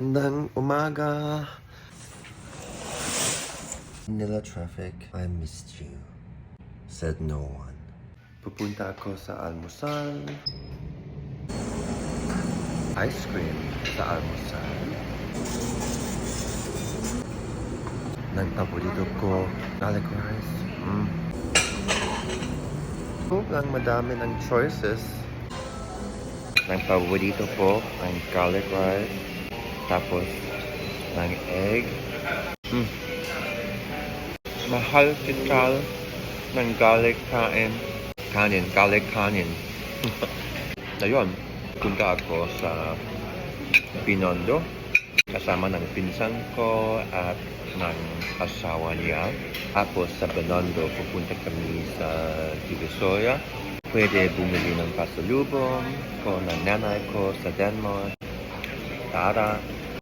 Ng umaga. Manila traffic, I missed you. Said no one. Pupunta ako sa almusal. Ice cream sa almusal. Ng paborito ko, garlic rice. Mm. Lang madami ng choices. Ng paborito ko, ang garlic rice. Tapos, ng egg. Mm. Mahal kita ng garlic kain. Kanin, garlic kanin. Ayun, punta ako sa Binondo kasama ng pinsan ko at ng asawa niya. Tapos sa Binondo, pupunta kami sa Divisoria. Pwede bumili ng pasalubong ko ng nanay ko sa Denmark. Tara,